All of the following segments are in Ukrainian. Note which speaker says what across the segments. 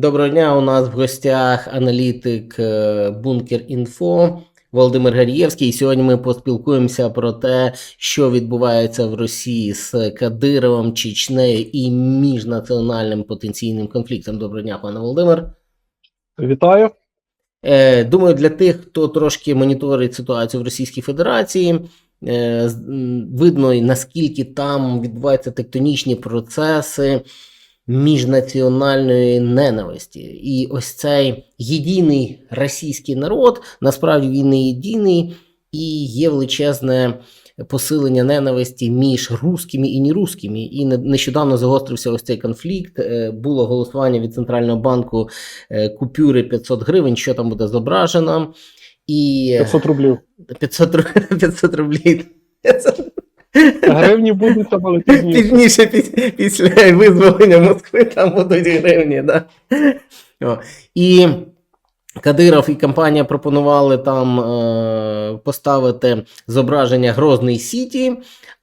Speaker 1: Доброго дня. У нас в гостях аналітик е, Бункер Інфо Володимир Гарієвський. І сьогодні ми поспілкуємося про те, що відбувається в Росії з Кадировим, Чечнею і міжнаціональним потенційним конфліктом. Доброго дня, пане Володимир.
Speaker 2: Вітаю.
Speaker 1: Е, Думаю, для тих, хто трошки моніторить ситуацію в Російській Федерації, е, видно наскільки там відбуваються тектонічні процеси міжнаціональної ненависті. І ось цей єдиний російський народ, насправді він не єдиний, і є величезне посилення ненависті між русскими і нерусскими. І не- нещодавно загострився ось цей конфлікт. Е, Було голосування від центрального банку е, купюри 500 гривень, що там буде зображено. І
Speaker 2: 500 рублів.
Speaker 1: 500, 500 рублів.
Speaker 2: Гривні будуть там, але пізніше.
Speaker 1: Пізніше піс- після визволення Москви там будуть гривні, да. О. І Кадиров і компанія пропонували там е, поставити зображення Грозний Сіті,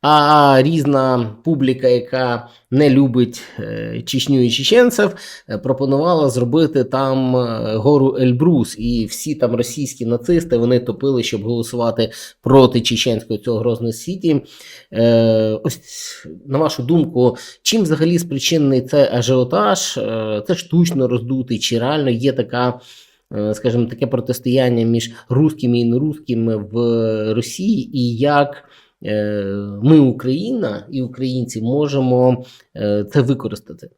Speaker 1: а різна публіка, яка не любить е, Чечню і чеченців, е, пропонувала зробити там е, гору Ельбрус. І всі там російські нацисти вони топили, щоб голосувати проти чеченського цього Грозного Сіті. Ось на вашу думку, чим взагалі спричинений цей ажіотаж? Це штучно роздутий, чи реально є така, скажімо, таке протистояння між русскими і нерусскими в Росії, і як ми, Україна і українці, можемо е, це використати?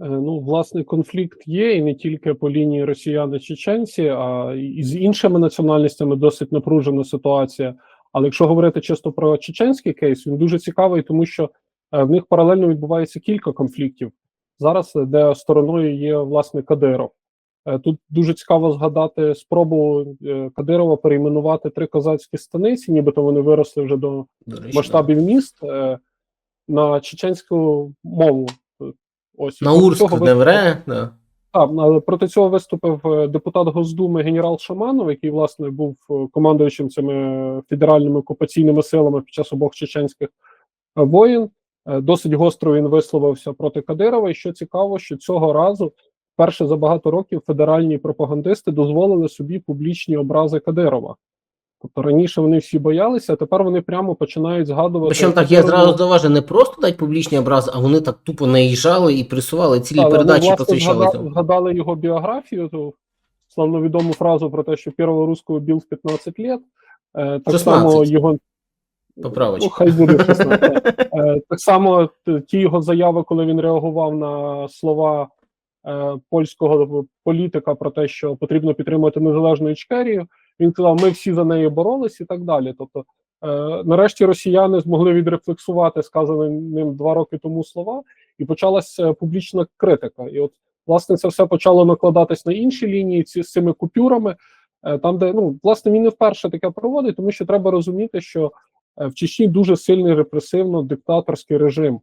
Speaker 2: Е, Ну, власний конфлікт є, і не тільки по лінії росіяни-чеченці, а і з іншими національностями досить напружена ситуація. Але якщо говорити чисто про чеченський кейс, він дуже цікавий, тому що е, в них паралельно відбувається кілька конфліктів. Зараз, е, де стороною є власне Кадиров. Е, Тут дуже цікаво згадати спробу е, Кадирова перейменувати три козацькі станиці, нібито вони виросли вже до масштабів міст е, на чеченську мову. Ось
Speaker 1: На Урск,
Speaker 2: цього
Speaker 1: Девре, да.
Speaker 2: так, але проти цього виступив депутат Госдуми генерал Шаманов, який власне був командуючим цими федеральними окупаційними силами під час обох чеченських воєн. Досить гостро він висловився проти Кадирова. І що цікаво, що цього разу, вперше за багато років, федеральні пропагандисти дозволили собі публічні образи Кадирова. Тобто раніше вони всі боялися, а тепер вони прямо починають згадувати.
Speaker 1: Причому так, я зразу зауважу, не просто дати публічний образ, а вони так тупо наїжджали і присували цілі
Speaker 2: Так,
Speaker 1: передачі
Speaker 2: вони, власне,
Speaker 1: посвящали
Speaker 2: згада- згадали його біографію, ту славновідому фразу про те, що першого русского бив в 15 лет. Е, так
Speaker 1: 16.
Speaker 2: само його
Speaker 1: Поправочка.
Speaker 2: Ну, хай буде 16. Е, так само ті його заяви, коли він реагував на слова польського політика про те, що потрібно підтримувати незалежну Ічкерію. Він казав, ми всі за неї боролись і так далі. Тобто, е, нарешті росіяни змогли відрефлексувати сказані ним два роки тому слова, і почалася публічна критика. І от власне це все почало накладатись на інші лінії ці з цими купюрами. е, Там, де ну власне він не вперше таке проводить, тому що треба розуміти, що е, в Чечні дуже сильний репресивно-диктаторський режим.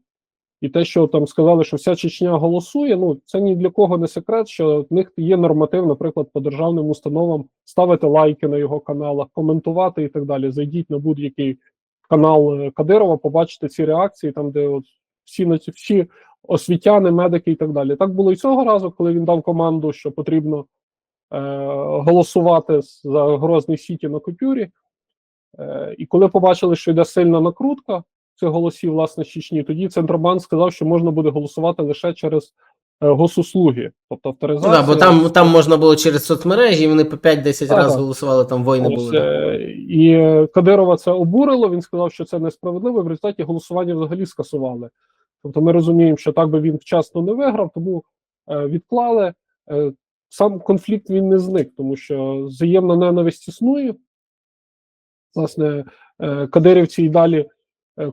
Speaker 2: І те, що там сказали, що вся Чечня голосує, ну це ні для кого не секрет, що в них є норматив, наприклад, по державним установам ставити лайки на його каналах, коментувати і так далі. Зайдіть на будь-який канал е, Кадирова, побачите ці реакції, там де от всі на всі освітяни, медики і так далі. Так було і цього разу, коли він дав команду, що потрібно е, голосувати за Грозний Сіті на купюрі. Е, і коли побачили, що йде сильна накрутка цих голосів, власне, з Чечні, тоді Центробанк сказав, що можна буде голосувати лише через е, госуслуги, тобто
Speaker 1: Ну,
Speaker 2: авторизація.
Speaker 1: да, бо там, там можна було через соцмережі, і вони по 5-10
Speaker 2: Так,
Speaker 1: разів
Speaker 2: так.
Speaker 1: голосували, там воїни
Speaker 2: Ось,
Speaker 1: були.
Speaker 2: е, і Кадирова це обурило. Він сказав, що це несправедливо. і В результаті голосування взагалі скасували. Тобто, ми розуміємо, що так би він вчасно не виграв, тому е, відклали. Сам конфлікт він не зник, тому що взаємна ненависть існує. Власне, кадирівці і далі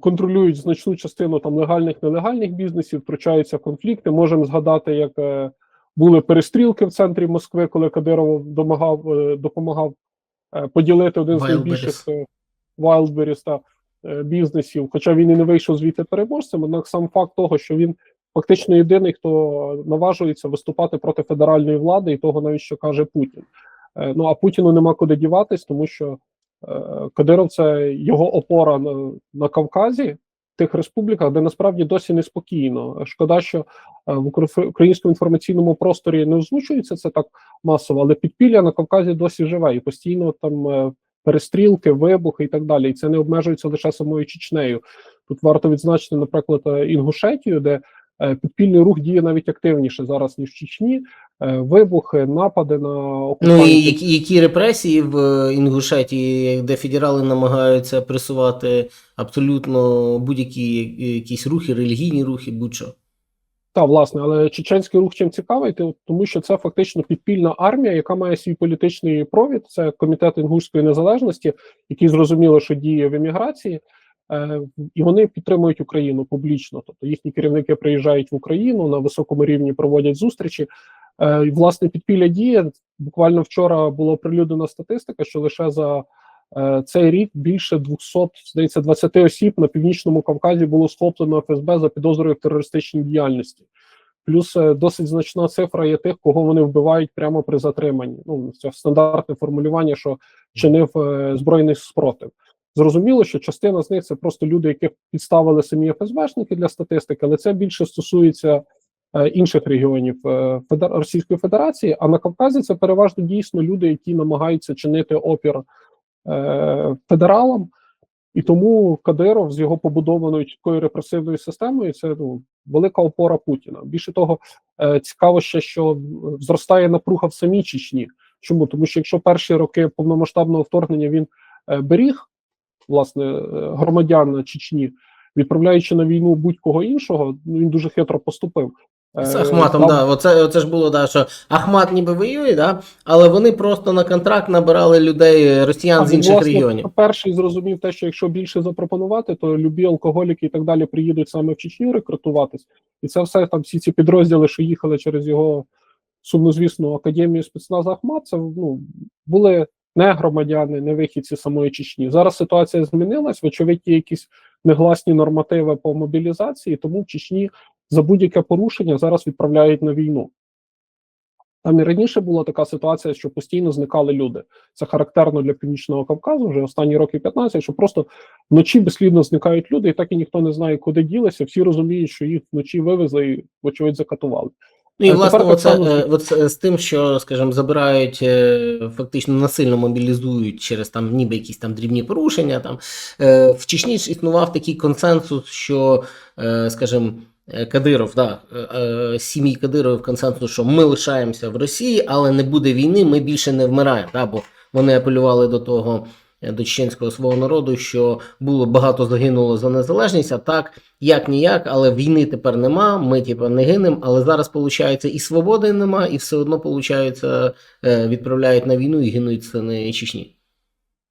Speaker 2: контролюють значну частину там легальних нелегальних бізнесів, втручаються конфлікти. Можемо згадати, як е, були перестрілки в центрі Москви, коли Кадиров домагав, е, допомагав е, поділити один з найбільших е, Wildberries та е, бізнесів. Хоча він і не вийшов звідти переможцем, однак сам факт того, що він фактично єдиний, хто наважується виступати проти федеральної влади і того, навіть що каже Путін. Е, Ну а Путіну нема куди діватись, тому що е, Кадиров це його опора на, на Кавказі, тих республіках, де насправді досі неспокійно. Шкода, що е, в укр- українському інформаційному просторі не озвучується це так масово, але підпілля на Кавказі досі живе і постійно там е, перестрілки, вибухи і так далі. І це не обмежується лише самою Чечнею. Тут варто відзначити, наприклад, е, Інгушетію, де е, підпільний рух діє навіть активніше зараз ніж в Чечні. Е, Вибухи, напади на
Speaker 1: Ну і які, які репресії в е, Інгушетії, де федерали намагаються пресувати абсолютно будь-які е, якісь рухи, релігійні рухи, будь-що.
Speaker 2: Так, власне, але чеченський рух чим цікавий, тому що це фактично підпільна армія, яка має свій політичний провід. Це комітет інгушської незалежності, який зрозуміло, що діє в еміграції, е, і вони підтримують Україну публічно. Тобто їхні керівники приїжджають в Україну на високому рівні, проводять зустрічі. Е, власне, підпілля діє. Буквально вчора було оприлюднена статистика, що лише за е, цей рік більше 200, здається, 20 осіб на північному Кавказі було схоплено ФСБ за підозрою в терористичній діяльності. Плюс е, досить значна цифра є тих, кого вони вбивають прямо при затриманні. Ну це стандартне формулювання, що чинив збройний спротив. Зрозуміло, що частина з них це просто люди, яких підставили самі ФСБшники для статистики, але це більше стосується інших регіонів е, Російської Федерації. А на Кавказі це переважно дійсно люди, які намагаються чинити опір е, федералам. І тому Кадиров з його побудованою чіткою репресивною системою це ну, велика опора Путіна. Більше того, е, цікаво ще, що зростає напруга в самій Чечні. Чому? Тому що якщо перші роки повномасштабного вторгнення він е, беріг власне е, громадян Чечні, відправляючи на війну будь-кого іншого, ну він дуже хитро поступив. Е,
Speaker 1: З Ахматом,
Speaker 2: дав-
Speaker 1: да. Оце, оце ж було, да, що Ахмат ніби воює, да, але вони просто на контракт набирали людей, росіян з інших
Speaker 2: власне,
Speaker 1: регіонів.
Speaker 2: Перший зрозумів те, що якщо більше запропонувати, то любі алкоголіки і так далі приїдуть саме в Чечню рекрутуватись. І це все там всі ці підрозділи, що їхали через його сумнозвісну академію спецназу Ахмат, це ну були не громадяни, не вихідці самої Чечні. Зараз ситуація змінилась. Вочевидь, є якісь негласні нормативи по мобілізації, тому в Чечні за будь-яке порушення зараз відправляють на війну. Там і раніше була така ситуація, що постійно зникали люди. Це характерно для північного Кавказу вже останні роки 15, що просто вночі безслідно зникають люди, і так і ніхто не знає, куди ділися. Всі розуміють, що їх вночі вивезли і, вочевидь, закатували.
Speaker 1: Ну і
Speaker 2: А
Speaker 1: власне, оце,
Speaker 2: само-
Speaker 1: е, оце з тим, що, скажімо, забирають, е, фактично насильно мобілізують через там ніби якісь там дрібні порушення. Там е, в Чечні ж існував такий консенсус, що, е, скажімо, е, Кадиров, да, е, е, сім'ї Кадиров консенсус, що ми лишаємося в Росії, але не буде війни, ми більше не вмираємо. Да, бо вони апелювали до того. е, До чеченського свого народу, що було багато загинуло за незалежність, а так як ніяк, але війни тепер нема. Ми типу, не гинемо, але зараз виходить і свободи нема, і все одно виходить, відправляють на війну і гинуть сини Чечні.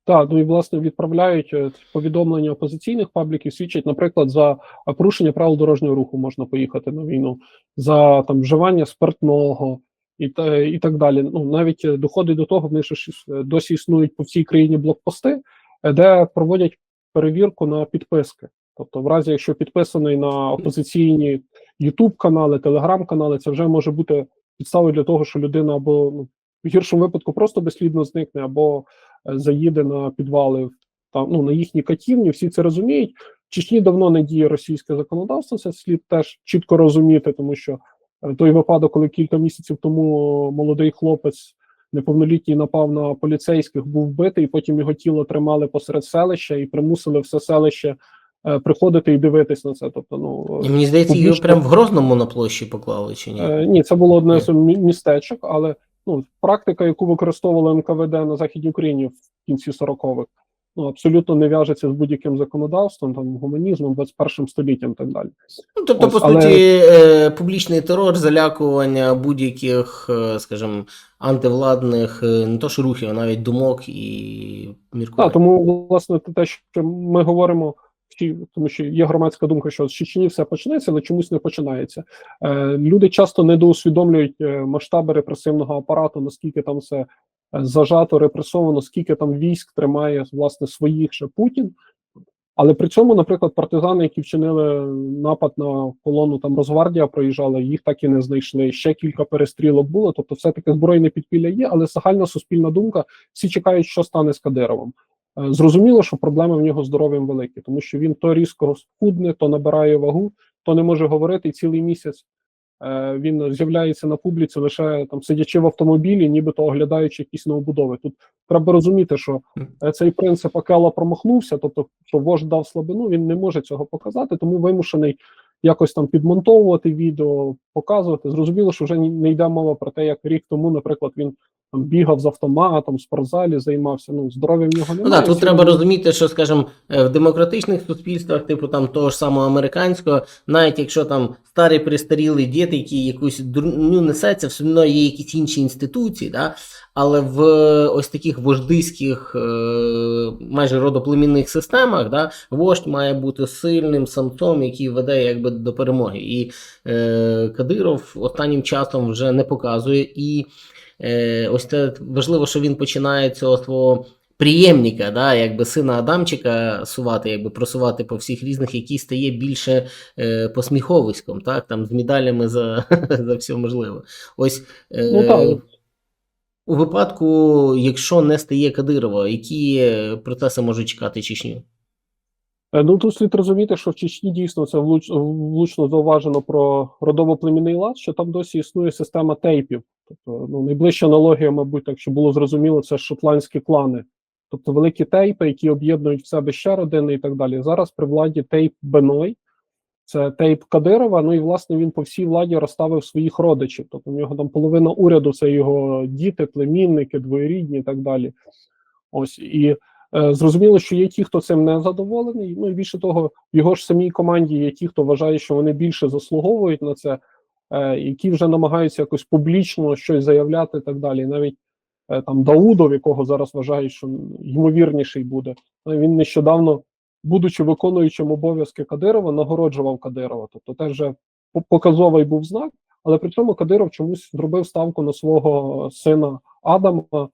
Speaker 2: Так, ну і власне відправляють е, повідомлення опозиційних пабліків, свідчать, наприклад, за е, порушення правил дорожнього руху можна поїхати на війну, за там вживання спиртного і та і так далі. Ну навіть е, доходить до того, в них ж досі існують по всій країні блокпости, де проводять перевірку на підписки. Тобто, в разі, якщо підписаний на опозиційні Ютуб канали, телеграм-канали, це вже може бути підставою для того, що людина або ну, в гіршому випадку просто безслідно зникне, або заїде на підвали там ну на їхні катівні. Всі це розуміють. В Чечні давно не діє російське законодавство. Це слід теж чітко розуміти, тому що е, той випадок, коли кілька місяців тому молодий хлопець неповнолітній напав на поліцейських, був вбитий, і потім його тіло тримали посеред селища і примусили все селище е, приходити і дивитись на це. Тобто, ну
Speaker 1: І мені здається, його
Speaker 2: публічно-
Speaker 1: прямо в Грозному на площі поклали чи ні?
Speaker 2: Е, ні, це було одне з містечок, але ну, практика, яку використовували НКВД на Західній Україні в кінці 40-х, ну, абсолютно не в'яжеться з будь-яким законодавством, там, гуманізмом, 21 століттям і так далі.
Speaker 1: Ну, тобто,
Speaker 2: ось,
Speaker 1: по
Speaker 2: але-
Speaker 1: суті, е, публічний терор, залякування будь-яких, е, скажімо, антивладних е, не то що рухів, а навіть думок і міркувань.
Speaker 2: Так, тому, власне, те- те, що ми говоримо, всі- тому що є громадська думка, що з Чечні все почнеться, але чомусь не починається. Е, люди часто недоусвідомлюють е, масштаби репресивного апарату, наскільки там все е, зажато, репресовано, скільки там військ тримає власне своїх же Путін. Але при цьому, наприклад, партизани, які вчинили напад на колону, там Росгвардія проїжджала, їх так і не знайшли. Ще кілька перестрілок було. Тобто, все таки збройне підпілля є, але загальна суспільна думка всі чекають, що стане з Кадировим. Е, Зрозуміло, що проблеми в нього здоров'ям великі, тому що він то різко схудне, то набирає вагу, то не може говорити і цілий місяць. е, Він з'являється на публіці лише там сидячи в автомобілі, нібито оглядаючи якісь новобудови. Тут треба розуміти, що е, цей принцип Акела промахнувся, тобто, що вождь дав слабину, він не може цього показати, тому вимушений якось там підмонтовувати відео, показувати. Зрозуміло, що вже не йде мова про те, як рік тому, наприклад, він там бігав з автоматом, в спортзалі займався. Ну, здоров'я в нього
Speaker 1: Ну
Speaker 2: немає.
Speaker 1: тут
Speaker 2: всі
Speaker 1: треба розуміти, що, скажімо, е, в демократичних суспільствах, типу там того ж самого американського, навіть якщо там старий престарілий дід, який якусь дурню несеться, все одно є якісь інші інституції, да? але в е, ось таких вождиських, е, майже родоплемінних системах, да, вождь має бути сильним самцом, який веде якби до перемоги. І е, Кадиров останнім часом вже не показує. І е, ось це важливо, що він починає цього свого приємника, да, якби сина Адамчика сувати, якби просувати по всіх різних, який стає більше е, посміховиськом, так, там з медалями за, за все можливе. Ось е,
Speaker 2: Ну, так.
Speaker 1: у випадку, якщо не стає Кадирова, які е, процеси можуть чекати Чечню?
Speaker 2: Е, Ну тут слід розуміти, що в Чечні дійсно це влуч, влучно зауважено про родово-племінний лад, що там досі існує система тейпів. Тобто, ну, найближча аналогія, мабуть, так що було зрозуміло, це шотландські клани. Тобто великі тейпи, які об'єднують в себе ще родини і так далі. Зараз при владі тейп Беной, це тейп Кадирова. Ну і власне він по всій владі розставив своїх родичів. Тобто в нього там половина уряду це його діти, племінники, двоєрідні і так далі. Ось і зрозуміло, що є ті, хто цим не задоволений. Ну і більше того, в його ж самій команді є ті, хто вважає, що вони більше заслуговують на це, е, які вже намагаються якось публічно щось заявляти і так далі. Навіть е, там Даудов, якого зараз вважають, що ймовірніший буде. е, Він нещодавно, будучи виконуючим обов'язки Кадирова, нагороджував Кадирова. Тобто, теж вже по- показовий був знак, але при цьому Кадиров чомусь зробив ставку на свого сина Адама, е,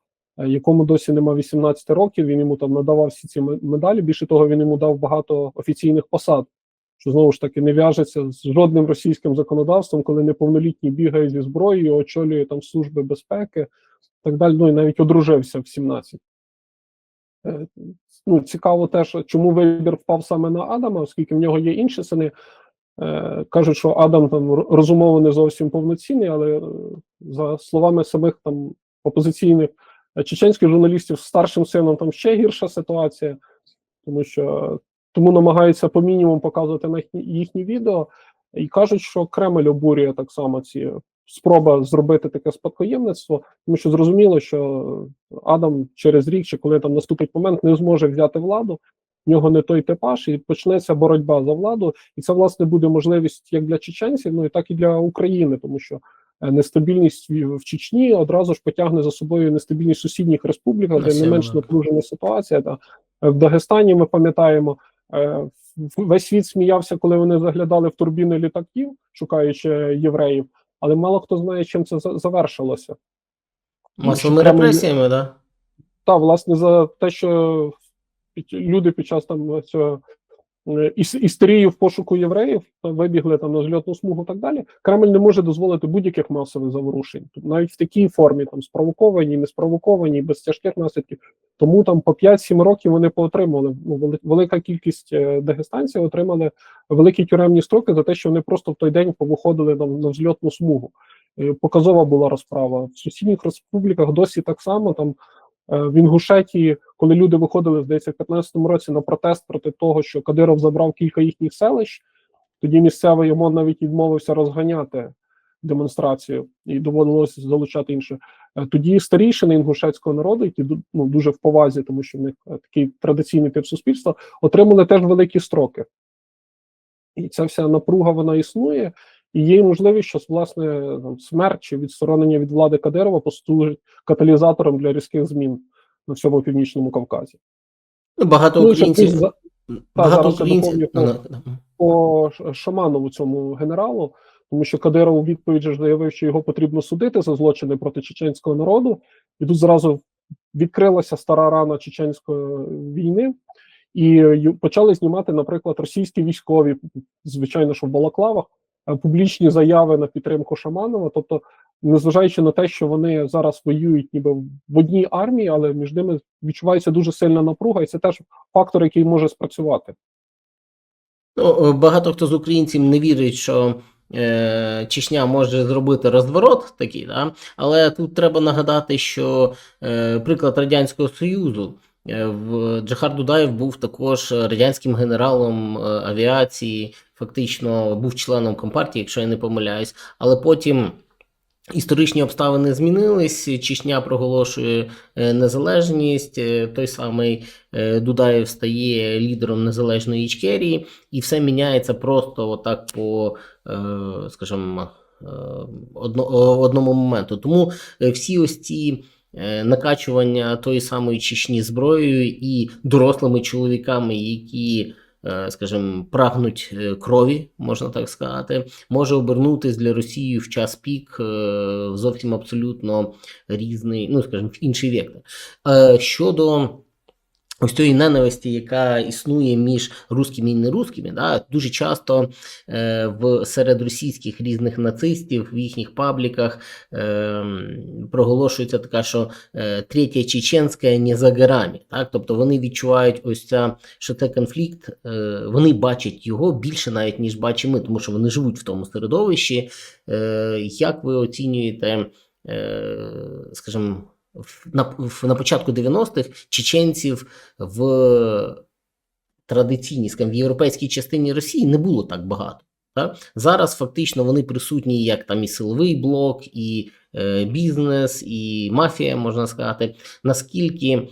Speaker 2: якому досі нема 18 років. Він йому там надавав всі ці медалі. Більше того, він йому дав багато офіційних посад, що знову ж таки не в'яжеться з жодним російським законодавством, коли неповнолітній бігає зі зброєю, очолює там служби безпеки. Так далі, ну і навіть одружився в 17. Е, Ну, цікаво теж, чому вибір впав саме на Адама, оскільки в нього є інші сини. Е, кажуть, що Адам там розумово не зовсім повноцінний, але е, за словами самих там опозиційних е, чеченських журналістів, з старшим сином там ще гірша ситуація, тому що тому намагаються по мінімуму показувати їхні, відео, і кажуть, що Кремль обурює так само ці спроба зробити таке спадкоємництво, тому що зрозуміло, що Адам через рік, чи коли там наступить момент, не зможе взяти владу. В нього не той типаж, і почнеться боротьба за владу, і це власне буде можливість як для чеченців, ну і так і для України, тому що нестабільність в Чечні одразу ж потягне за собою нестабільність сусідніх республіках, де не менш напружена ситуація. Та Е, в Дагестані ми пам'ятаємо, е, весь світ сміявся, коли вони заглядали в турбіни літаків, шукаючи євреїв, але мало хто знає, чим це завершилося.
Speaker 1: Масовими
Speaker 2: Кремль-
Speaker 1: репресіями, да?
Speaker 2: Та, власне, за те, що люди під час там цього е, іс- істерії в пошуку євреїв вибігли там на зльотну смугу і так далі. Кремль не може дозволити будь-яких масових заворушень. Навіть в такій формі, там спровоковані, не спровоковані, без тяжких наслідків. Тому там по 5-7 років вони поотримали. Ну, велика кількість е, дагестанців отримали великі тюремні строки за те, що вони просто в той день повиходили на, на взльотну смугу. Е, Показова була розправа. В сусідніх республіках досі так само там. Е, В Інгушетії, коли люди виходили, здається, в 15-му році на протест проти того, що Кадиров забрав кілька їхніх селищ, тоді місцевий йому навіть відмовився розганяти демонстрацію і доводилося залучати інше. Е, Тоді старішини інгушетського народу, які ну, дуже в повазі, тому що в них е, такий традиційний тип суспільства, отримали теж великі строки. І ця вся напруга вона існує, і є можливість, що власне там, смерть чи відсторонення від влади Кадирова послужить каталізатором для різких змін на всьому північному Кавказі.
Speaker 1: Ну, Багато
Speaker 2: Ну,
Speaker 1: українців.
Speaker 2: за-
Speaker 1: Багато українців.
Speaker 2: доповню,
Speaker 1: Ну,
Speaker 2: по Шаманову цьому генералу, тому що Кадиров у відповідь ж заявив, що його потрібно судити за злочини проти чеченського народу, і тут зразу відкрилася стара рана чеченської війни, і почали знімати, наприклад, російські військові, звичайно, що в Балаклавах, публічні заяви на підтримку Шаманова. Тобто незважаючи на те, що вони зараз воюють ніби в одній армії, але між ними відчувається дуже сильна напруга, і це теж фактор, який може спрацювати.
Speaker 1: Багато хто з українців не вірить, що е, Чечня може зробити розворот такий, да? але тут треба нагадати, що е, приклад Радянського Союзу. Е, в Джахар Дудаєв був також радянським генералом е, авіації, фактично був членом компартії, якщо я не помиляюсь, але потім. Історичні обставини змінились. Чечня проголошує е, незалежність. Той самий Дудаєв стає лідером незалежної Ічкерії, і все міняється просто отак по, скажімо, одному моменту. Тому всі ось ці накачування тої самої Чечні зброєю і дорослими чоловіками, які. е, Скажімо, прагнуть е, крові, можна так сказати, може обернутись для Росії в час пік е, зовсім абсолютно різний, ну скажімо, інший вектор. Е, Щодо ось цієї ненависті, яка існує між русскими і нерусскими, да, дуже часто е, в серед російських різних нацистів в їхніх пабліках е, проголошується така, що е, третя чеченська не за горами. Так? Тобто вони відчувають ось ця, що це конфлікт, е, вони бачать його більше навіть, ніж бачимо ми, тому що вони живуть в тому середовищі. Е, як ви оцінюєте, е, скажімо, на, на початку 90-х чеченців в традиційній, скажімо, в європейській частині Росії не було так багато. Так? Зараз фактично вони присутні як там і силовий блок, і е, бізнес, і мафія, можна сказати. Наскільки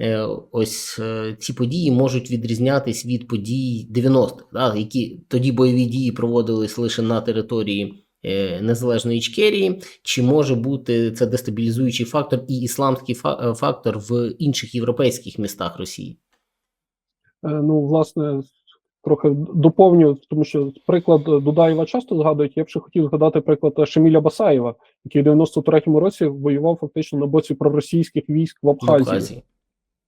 Speaker 1: е, ось е, ці події можуть відрізнятись від подій 90-х, да? які тоді бойові дії проводились лише на території незалежної Ічкерії, чи може бути це дестабілізуючий фактор і ісламський е, фактор в інших європейських містах Росії?
Speaker 2: Е, Ну, власне, трохи доповню, тому що приклад Дудаєва часто згадують. Я б ще хотів згадати приклад Шеміля Басаєва, який в 93-му році воював фактично на боці проросійських військ в
Speaker 1: в
Speaker 2: Абхазії.
Speaker 1: Абхазії?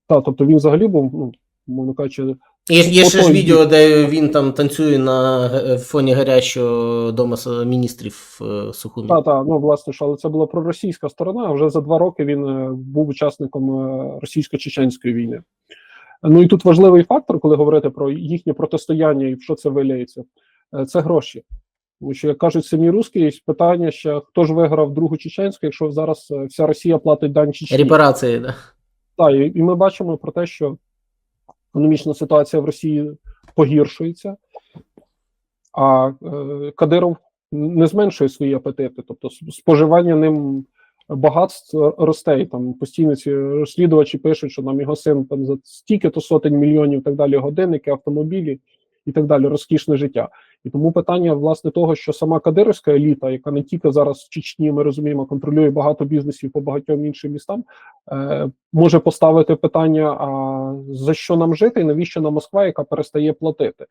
Speaker 2: Так, тобто він взагалі був, ну, мовно кажучи,
Speaker 1: Є, є ще ж відео, де він там танцює на фоні гарячого дому міністрів е, Сухуми.
Speaker 2: та, та, ну, власне, що, але це була проросійська сторона, вже за два роки він е, був учасником е, російсько-чеченської війни. Ну і тут важливий фактор, коли говорити про їхнє протистояння і в що це виляється, е, це гроші. Тому що, як кажуть самі русські, є питання, що хто ж виграв другу чеченську, якщо зараз е, вся Росія платить дань Чечні.
Speaker 1: Репарації, да.
Speaker 2: Так, і, і ми бачимо про те, що економічна ситуація в Росії погіршується, а е, Кадиров не зменшує свої апетити, тобто споживання ним багатств росте. І там постійно ці розслідувачі пишуть, що нам його син там за стільки-то сотень мільйонів так далі, годинники, автомобілі і так далі, розкішне життя. І тому питання власне того, що сама кадировська еліта, яка не тільки зараз в Чечні, ми розуміємо, контролює багато бізнесів по багатьом іншим містам, е, може поставити питання: а за що нам жити, і навіщо нам Москва, яка перестає платити?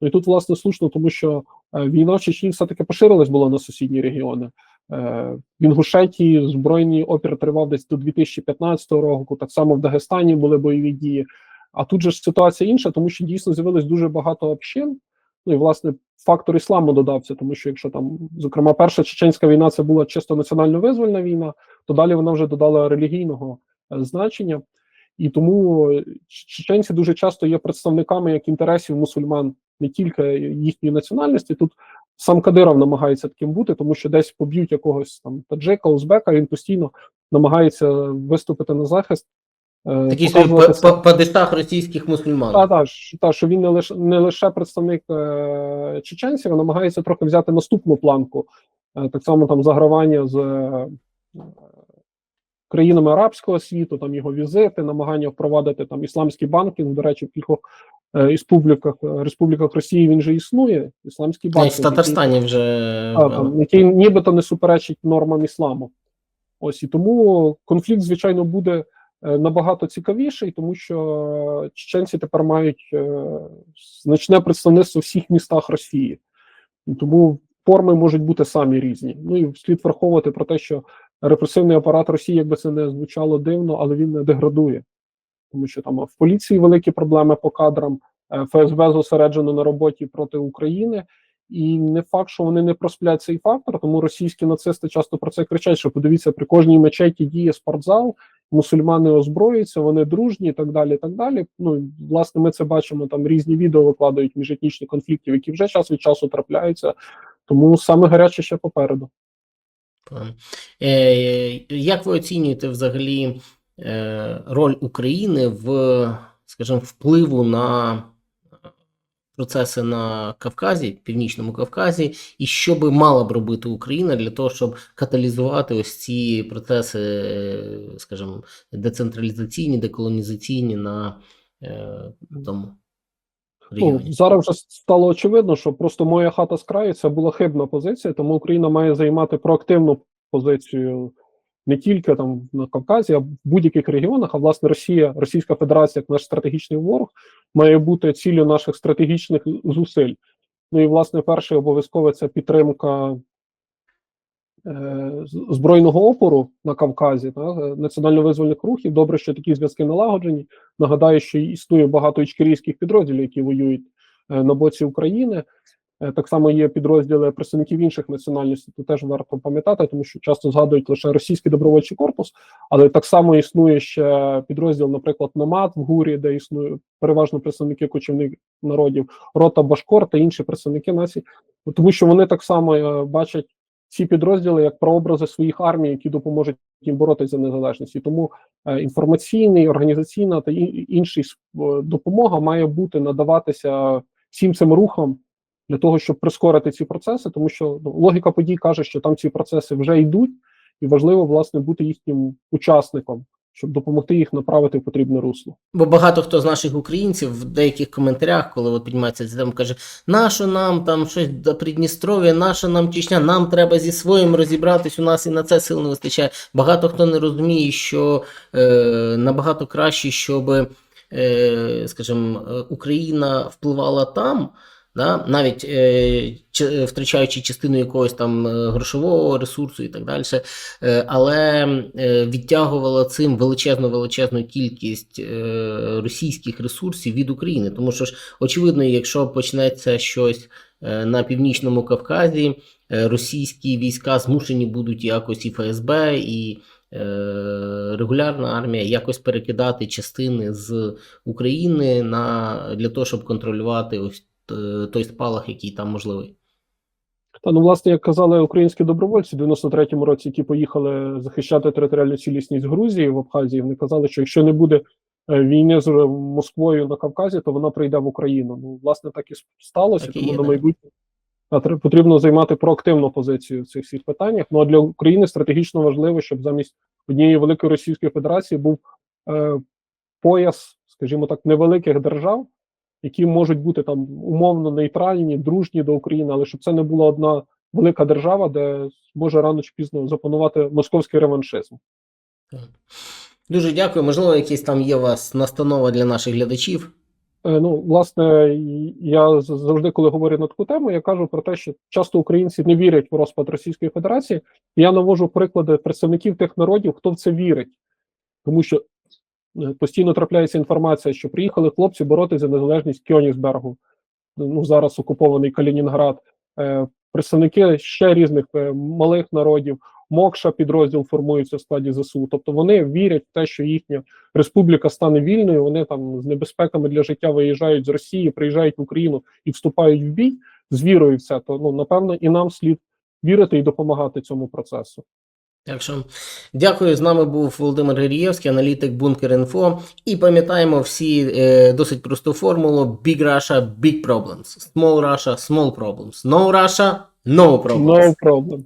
Speaker 2: Ну і тут власне слушно, тому що е, війна в Чечні все таки поширилась була на сусідні регіони. Е, В Інгушетії збройний опір тривав десь до 2015 року. Так само в Дагестані були бойові дії. А тут же ж ситуація інша, тому що дійсно з'явилось дуже багато общин. Ну і власне фактор ісламу додався, тому що якщо там, зокрема, перша чеченська війна це була чисто національно-визвольна війна, то далі вона вже додала релігійного е, значення. І тому е, чеченці дуже часто є представниками як інтересів мусульман, не тільки їхньої національності. Тут сам Кадиров намагається таким бути, тому що десь поб'ють якогось там таджика, узбека. Він постійно намагається виступити на захист. Е,
Speaker 1: Такий
Speaker 2: показувати
Speaker 1: па- па- падиштах російських мусульман.
Speaker 2: та, та, що, та, що він не лише не лише представник е, чеченців, а намагається трохи взяти наступну планку, е, так само там загравання з е, країнами арабського світу, там його візити, намагання впровадити там ісламський банкінг. До речі, в кількох е, республіках, республіках Росії він же існує. Ісламський банкінг.
Speaker 1: в Татарстані вже
Speaker 2: Та, там, який нібито не суперечить нормам ісламу. Ось і тому конфлікт, звичайно, буде набагато цікавіший, тому що чеченці тепер мають е, значне представництво в всіх містах Росії. Тому форми можуть бути самі різні. Ну і слід враховувати про те, що репресивний апарат Росії, якби це не звучало дивно, але він не деградує. Тому що там в поліції великі проблеми по кадрам, е, ФСБ зосереджено на роботі проти України, І не факт, що вони не просплять цей фактор, тому російські нацисти часто про це кричать, що подивіться, при кожній мечеті діє спортзал, мусульмани озброюються, вони дружні і так далі. і так далі. Ну, власне, ми це бачимо, там різні відео викладають міжетнічні конфліктів, які вже час від часу трапляються. Тому саме гаряче ще попереду.
Speaker 1: Е, Як ви оцінюєте взагалі е, роль України в, скажімо, впливу на процеси на Кавказі, Північному Кавказі, і що би мала б робити Україна для того, щоб каталізувати ось ці процеси, скажімо, децентралізаційні, деколонізаційні на е, тому
Speaker 2: Ну, зараз вже стало очевидно, що просто моя хата з краю це була хибна позиція, тому Україна має займати проактивну позицію не тільки там на Кавказі, а в будь-яких регіонах. А власне Росія, Російська Федерація, як наш стратегічний ворог, має бути ціллю наших стратегічних зусиль. Ну і власне перше обов'язково це підтримка е, збройного опору на Кавказі, та, е, національно-визвольних рухів. Добре, що такі зв'язки налагоджені. Нагадаю, що існує багато ічкерійських підрозділів, які воюють е, на боці України. Е, Так само є підрозділи представників інших національностей. Тут теж варто пам'ятати, тому що часто згадують лише російський добровольчий корпус, але так само існує ще підрозділ, наприклад, Намат в Гурі, де існує переважно представники кочівних народів, рота Башкор та інші представники націй, тому що вони так само е, бачать ці підрозділи як прообрази своїх армій, які допоможуть їм боротися за незалежність. І тому е, інформаційний, організаційна та і- інший сп- е, допомога має бути надаватися всім цим рухам для того, щоб прискорити ці процеси, тому що ну, логіка подій каже, що там ці процеси вже йдуть, і важливо власне бути їхнім учасником, щоб допомогти їх направити в потрібне русло.
Speaker 1: Бо багато хто з наших українців в деяких коментарях, коли от піднімається ця тема, каже: нащо нам там щось до Придністров'я, наша нам Чечня, нам треба зі своїм розібратись, у нас і на це сил не вистачає. Багато хто не розуміє, що е, набагато краще, щоб, е, скажімо, Україна впливала там. Да, навіть е, втрачаючи частину якогось там е, грошового ресурсу і так далі, Е, але е, відтягувала цим величезну величезну кількість е, російських ресурсів від України. Тому що ж, очевидно, якщо почнеться щось е, на північному Кавказі, російські війська змушені будуть якось і ФСБ, і регулярна армія якось перекидати частини з України на для того, щоб контролювати ось той спалах, який там можливий.
Speaker 2: Та ну, власне, як казали українські добровольці в 93-му році, які поїхали захищати територіальну цілісність Грузії в Абхазії, вони казали, що якщо не буде е, війни з Москвою на Кавказі, то вона прийде в Україну. Ну, власне, так і сталося,
Speaker 1: Так і
Speaker 2: тому
Speaker 1: є,
Speaker 2: на майбутнє потрібно займати проактивну позицію в цих всіх питаннях. Ну а для України стратегічно важливо, щоб замість однієї великої Російської Федерації був е, пояс, скажімо так, невеликих держав, які можуть бути там умовно нейтральні, дружні до України, але щоб це не була одна велика держава, де може рано чи пізно запанувати московський реваншизм.
Speaker 1: Дуже дякую. Можливо, якісь там є у вас настанова для наших глядачів.
Speaker 2: Е, Ну, власне, я завжди, коли говорю на таку тему, я кажу про те, що часто українці не вірять в розпад Російської Федерації. І я навожу приклади представників тих народів, хто в це вірить, тому що постійно трапляється інформація, що приїхали хлопці боротися за незалежність Кьонігсбергу, ну зараз окупований Калінінград, е, представники ще різних е, малих народів. Мокша підрозділ формується в складі ЗСУ. Тобто вони вірять в те, що їхня республіка стане вільною. Вони там з небезпеками для життя виїжджають з Росії, приїжджають в Україну і вступають в бій з вірою в це. То ну напевно і нам слід вірити і допомагати цьому процесу.
Speaker 1: Так що дякую. З нами був Володимир Гирієвський, аналітик Бункер Інфо. І пам'ятаємо всі е, досить просту формулу: Big Russia, big problems. Small Russia, small problems. No Russia, no problems.
Speaker 2: No problem.